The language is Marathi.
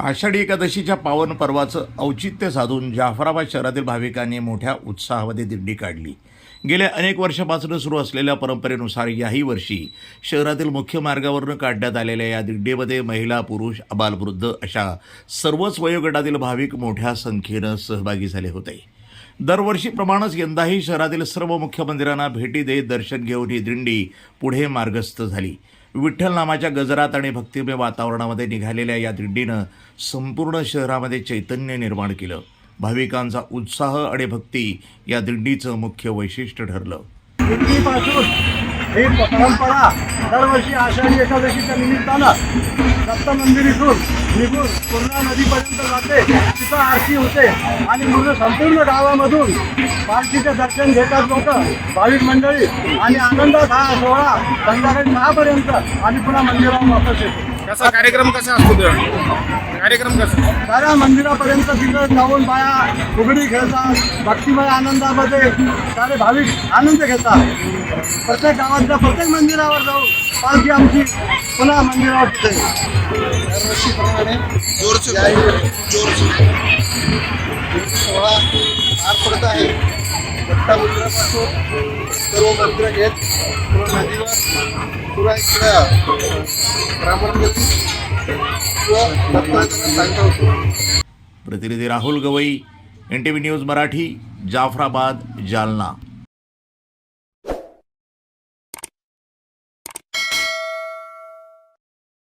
आषाढी एकादशीच्या पावन पर्वाचं औचित्य साधून जाफराबाद शहरातील भाविकांनी मोठ्या उत्साहामध्ये दिंडी काढली. गेल्या अनेक वर्षापासून सुरू असलेल्या परंपरेनुसार याही वर्षी शहरातील मुख्य मार्गावरून काढण्यात आलेल्या या दिंडीमध्ये महिला पुरुष अबालवृद्ध अशा सर्वच वयोगटातील भाविक मोठ्या संख्येनं सहभागी झाले होते. दरवर्षीप्रमाणेच यंदाही शहरातील सर्व मुख्य मंदिरांना भेटी देत दर्शन घेऊन ही दिंडी पुढे मार्गस्थ झाली. विठ्ठल नामाच्या गजरात आणि भक्तिमय वातावरणामध्ये निघालेल्या या दिंडीनं संपूर्ण शहरामध्ये चैतन्य निर्माण केलं. भाविकांचा उत्साह आणि भक्ती या दिंडीचं मुख्य वैशिष्ट्य ठरलं. ही परंपरा दरवर्षी आषाढी एकादशीच्या निमित्तानं दत्तमंदिर इथून निघून पूर्णा नदीपर्यंत जाते. तिथं आरती होते आणि पूर्ण संपूर्ण गावामधून पालखीचे दर्शन घेतात लोक भाविक मंडळी. आणि आनंदात हा सोहळा संध्याकाळी दहापर्यंत आणि पुन्हा मंदिरावर वापस येतो. कसा कार्यक्रम कसा असतो तो? कार्यक्रम कसा? साऱ्या मंदिरापर्यंत तिथं जाऊन बाया फुगडी खेळतात भक्तिमय आनंदामध्ये सारे भाविक आनंद घेतात. प्रत्येक गावातल्या प्रत्येक मंदिरावर जाऊ पालखी आमची पुन्हा मंदिरावर दरवर्षीप्रमाणे याही जोरचे सोहळा पार पडत आहे. सर्व मंत्र घेत पूर्ण नदीवर पुरा इकडं ब्राह्मणगती प्रतिनिधी Rahul Gavai N T V news Marathi Jafrabad Jalna.